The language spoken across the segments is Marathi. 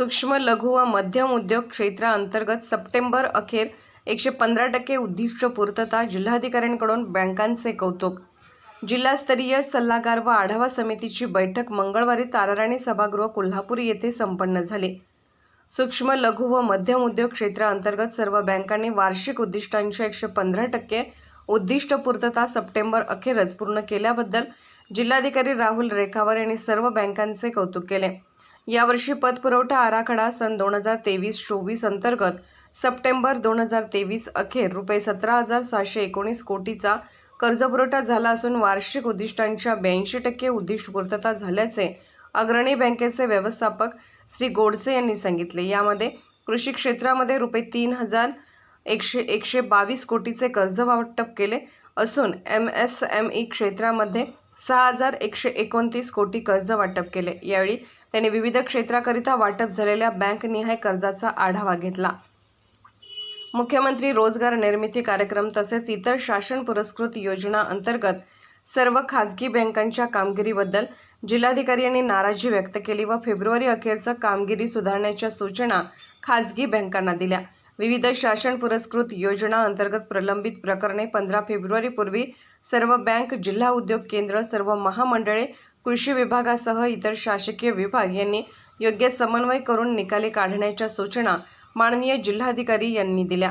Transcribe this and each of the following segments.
सूक्ष्म लघु व मध्यम उद्योग क्षेत्राअंतर्गत सप्टेंबर अखेर एकशे पंधरा टक्के उद्दिष्ट पूर्तता जिल्हाधिकाऱ्यांकडून बँकांचे कौतुक. जिल्हास्तरीय सल्लागार व आढावा समितीची बैठक मंगळवारी ताराराणी सभागृह कोल्हापूर येथे संपन्न झाली. सूक्ष्म लघु व मध्यम उद्योग क्षेत्राअंतर्गत सर्व बँकांनी वार्षिक उद्दिष्टांच्या एकशे पंधरा टक्के उद्दिष्ट पूर्तता सप्टेंबर अखेरच पूर्ण केल्याबद्दल जिल्हाधिकारी राहुल रेखावर यांनी सर्व बँकांचे कौतुक केले. यावर्षी पतपुरवठा आराखडा सन दोन हजार तेवीस चोवीस अंतर्गत सप्टेंबर दोन हजार तेवीस अखेर रुपये सतरा हजार सहाशे एकोणीस कोटीचा कर्जपुरवठा झाला असून वार्षिक उद्दिष्टांच्या ब्याऐंशी टक्के उद्दिष्ट पूर्तता झाल्याचे अग्रणी बँकेचे व्यवस्थापक श्री गोडसे यांनी सांगितले. यामध्ये कृषी क्षेत्रामध्ये रुपये तीन हजार एकशे एकशे बावीस कोटीचे कर्ज वाटप केले असून एम एस एम ई क्षेत्रामध्ये सहा हजार एकशे एकोणतीस कोटी कर्ज वाटप केले. यावेळी त्यांनी विविध क्षेत्राकरिता वाटप झालेल्या बँकनिहाय कर्जाचा आढावा घेतला. मुख्यमंत्री रोजगार निर्मिती कार्यक्रम तसेच इतर शासन पुरस्कृत योजना अंतर्गत सर्व खाजगी बँकांच्या कामगिरीबद्दल जिल्हाधिकारी यांनी नाराजी व्यक्त केली व फेब्रुवारी अखेरचं कामगिरी सुधारण्याच्या सूचना खाजगी बँकांना दिल्या. विविध शासन पुरस्कृत योजना अंतर्गत प्रलंबित प्रकरणे पंधरा फेब्रुवारीपूर्वी सर्व बँक जिल्हा उद्योग केंद्र सर्व महामंडळे कृषी विभागासह इतर शासकीय विभाग यांनी योग्य समन्वय करून निकाली काढण्याच्या सूचना माननीय जिल्हाधिकारी यांनी दिल्या.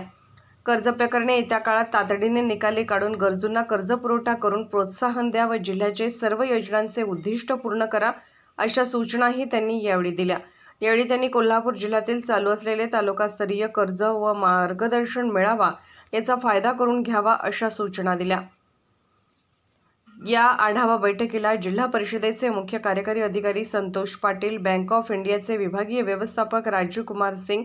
कर्ज प्रकरणे येत्या काळात तातडीने निकाली काढून गरजूंना कर्जपुरवठा करून प्रोत्साहन द्या व जिल्ह्याचे सर्व योजनांचे उद्दिष्ट पूर्ण करा अशा सूचनाही त्यांनी यावेळी दिल्या. यावेळी त्यांनी कोल्हापूर जिल्ह्यातील चालू असलेले तालुकास्तरीय कर्ज व मार्गदर्शन मिळावा याचा फायदा करून घ्यावा अशा सूचना दिल्या. या आढावा बैठकीला जिल्हा परिषदेचे मुख्य कार्यकारी अधिकारी संतोष पाटील बँक ऑफ इंडियाचे विभागीय व्यवस्थापक राजीव कुमार सिंग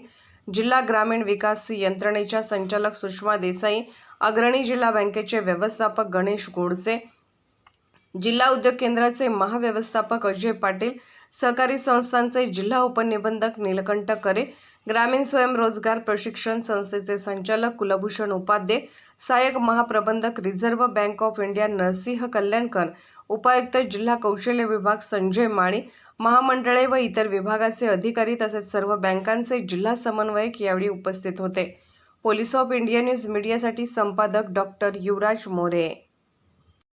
जिल्हा ग्रामीण विकास यंत्रणेच्या संचालक सुषमा देसाई अग्रणी जिल्हा बँकेचे व्यवस्थापक गणेश गोडसे जिल्हा उद्योग केंद्राचे महाव्यवस्थापक अजय पाटील सहकारी संस्थांचे जिल्हा उपनिबंधक नीलकंठ करे ग्रामीण स्वयंरोजगार प्रशिक्षण संस्थेचे संचालक कुलभूषण उपाध्ये सहाय्यक महाप्रबंधक Reserve Bank of India Narsingh Kalyankar उपायुक्त जिल्हा कौशल्य विभाग संजय माळी महामंडळे व इतर विभागाचे अधिकारी तसेच सर्व बँकांचे जिल्हा समन्वयक यावेळी उपस्थित होते. पोलीस ऑफ इंडिया न्यूज मीडियासाठी संपादक डॉक्टर युवराज मोरे.